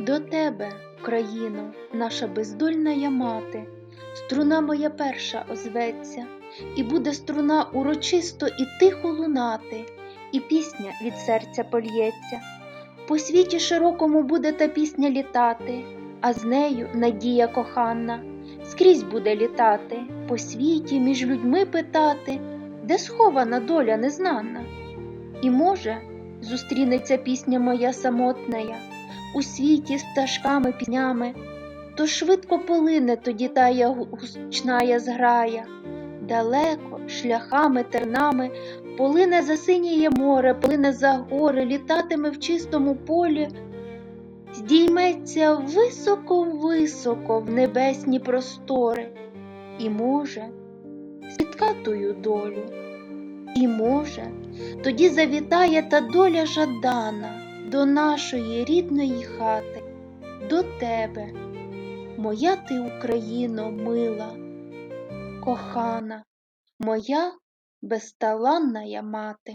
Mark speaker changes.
Speaker 1: До тебе, країно, наша бездольна я мати, струна моя перша озветься, і буде струна урочисто і тихо лунати, і пісня від серця польється. По світі широкому буде та пісня літати, а з нею надія кохана, скрізь буде літати, по світі між людьми питати, де схована доля незнана. І може, зустрінеться пісня моя самотная, у світі пташками піснями, то швидко полине тоді тая гучная зграя, далеко, шляхами, тернами, полине за синіє море, полине за гори, літатиме в чистому полі, здійметься високо-високо в небесні простори, і може, спітка тую долю, і може, тоді завітає та доля жадана до нашої рідної хати, до тебе, моя ти Україно мила, кохана, моя безталанна мати.